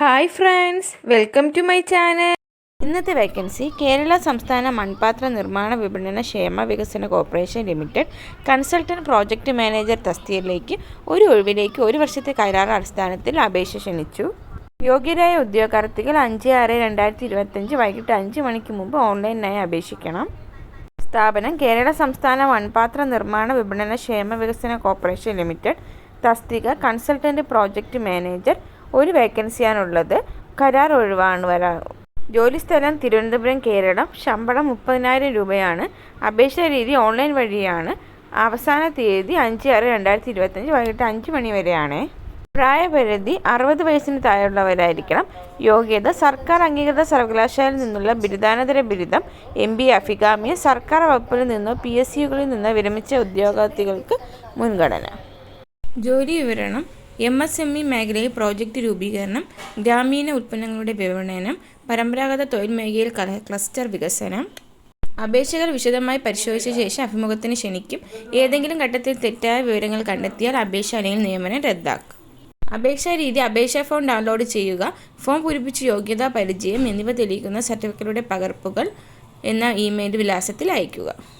Hi friends welcome to my channel. ഇന്നത്തെ vacancy Kerala സംസ്ഥാന മൺപാത്ര നിർമ്മാണ വിപണന ക്ഷേമ വികസന corporation limited consultant project manager തസ്തിയിലേക്ക് ഒരു ഒഴിവിലേക്ക് ഒരു വർഷത്തെ കരാർ അടിസ്ഥാനത്തിൽ അപേക്ഷ ക്ഷണിച്ചു. യോഗ്യരായ ഉദ്യോഗാർത്ഥികൾ അഞ്ച് ആറ് രണ്ടായിരത്തി ഇരുപത്തഞ്ച് വൈകിട്ട് അഞ്ച് മണിക്ക് മുമ്പ് ഓൺലൈനായി അപേക്ഷിക്കണം. സ്ഥാപനം കേരള സംസ്ഥാന മൺപാത്ര നിർമ്മാണ വിപണന ക്ഷേമ വികസന കോർപ്പറേഷൻ ലിമിറ്റഡ് തസ്തിക കൺസൾട്ടന്റ് പ്രോജക്റ്റ് മാനേജർ ഒരു വേക്കൻസിയാണുള്ളത്. കരാർ ഒഴിവാണ് വരാ. ജോലിസ്ഥലം തിരുവനന്തപുരം കേരളം. ശമ്പളം മുപ്പതിനായിരം രൂപയാണ്. അപേക്ഷാ രീതി ഓൺലൈൻ വഴിയാണ്. അവസാന തീയതി അഞ്ച് ആറ് രണ്ടായിരത്തി ഇരുപത്തഞ്ച് വൈകിട്ട് അഞ്ച് മണി വരെയാണ്. പ്രായപരിധി അറുപത് വയസ്സിന് താഴെയുള്ളവരായിരിക്കണം. യോഗ്യത സർക്കാർ അംഗീകൃത സർവകലാശാലയിൽ നിന്നുള്ള ബിരുദാനന്തര ബിരുദം എം ബി അഫിഗാമിയ സർക്കാർ വകുപ്പിൽ നിന്നോ പി എസ് സികളിൽ നിന്നോ വിരമിച്ച ഉദ്യോഗാർത്ഥികൾക്ക് മുൻഗണന. ജോലി വിവരണം എം എസ് എം ഇ മേഖലയിൽ പ്രോജക്റ്റ് രൂപീകരണം ഗ്രാമീണ ഉൽപ്പന്നങ്ങളുടെ വിപണനം പരമ്പരാഗത തൊഴിൽ മേഖലയിൽ കല- ക്ലസ്റ്റർ വികസനം. അപേക്ഷകർ വിശദമായി പരിശോധിച്ച ശേഷം അഭിമുഖത്തിന് ക്ഷണിക്കും. ഏതെങ്കിലും ഘട്ടത്തിൽ തെറ്റായ വിവരങ്ങൾ കണ്ടെത്തിയാൽ അപേക്ഷ അല്ലെങ്കിൽ നിയമനം റദ്ദാക്കും. അപേക്ഷാ രീതി അപേക്ഷാ ഫോം ഡൗൺലോഡ് ചെയ്യുക ഫോം പൂരിപ്പിച്ച് യോഗ്യത പരിചയം എന്നിവ തെളിയിക്കുന്ന സർട്ടിഫിക്കറ്റുകളുടെ പകർപ്പുകൾ എന്ന ഇമെയിൽ വിലാസത്തിൽ അയയ്ക്കുക.